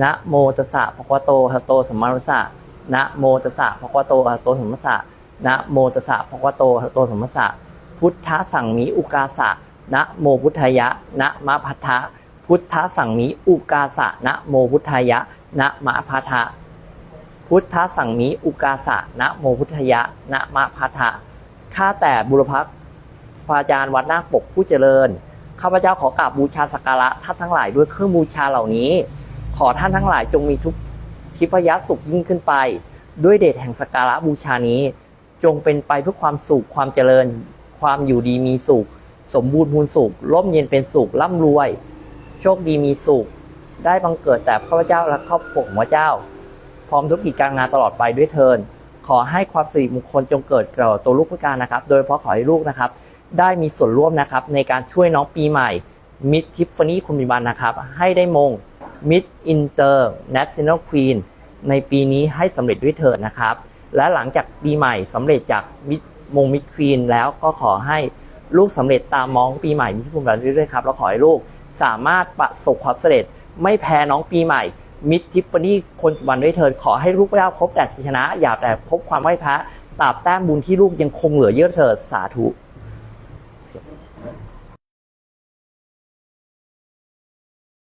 นะโมตัสสะภะคะวะโตอะระหะโตสัมมาสัมพุทธัสสะนะโมตัสสะภะคะวะโตอะระหะโตสัมมาสัมพุทธัสสะนะโมตัสสะภะคะวะโตอะระหะโตสัมมาสัมพุทธัสสะพุทธสั่งมิอุกาสะนะโมพุทธายะนะมะพัทธะพุทธสั่งมิอุกาสะนะโมพุทธายะนะมะพัทธะพุทธสั่งมิอุกาสะนะโมพุทธายะนะมะพัทธะข้าแต่บุรพพาจารย์วัดนาคปกผู้เจริญข้าพเจ้าขอกราบบูชาสักการะท่านทั้งหลายด้วยเครื่องบูชาเหล่านี้ ขอท่านทั้งหลายจงมีทุกทิพยสุขยิ่งขึ้นไป ด้วยเดชแห่งสการะบูชานี้ จงเป็นไปเพื่อความสุขความเจริญ ความอยู่ดีมีสุข สมบูรณ์พูนสุขร่มเย็นเป็นสุขร่ำรวย โชคดีมีสุข ได้บังเกิดแต่ข้าพเจ้าและครอบครัวของพระเจ้า พร้อมธุรกิจการงานตลอดไปด้วยเทินขอให้ความสิริมงคลจงเกิดแก่ตัวลูกผู้การนะครับ โดยเฉพาะขอให้ลูกนะครับ ได้มีส่วนร่วมนะครับในการช่วยน้องปีใหม่มิดทิฟฟานี่คุณบิบันนะครับ ให้ได้มง มิดอินเตอร์เนชั่นแนลควีนในปีนี้ให้สำเร็จด้วยเถิดนะครับ และหลังจากปีใหม่สำเร็จจากมิดมงมิดควีนแล้วก็ขอให้ลูกสำเร็จตามมองปีใหม่มิดคุณบิบันด้วยๆครับแล้วขอให้ลูกสามารถประสบความสำเร็จ ไม่แพ้น้องปีใหม่มิดทิฟฟานี่คนปัจจุบันด้วยเถิดขอให้ลูกเจ้พบแต่ชนะ อย่าแต่พบความไม่อยแพ้ตราบแต้มบุญที่ลูกยังคงเหลือเยอะเถิดสาธุ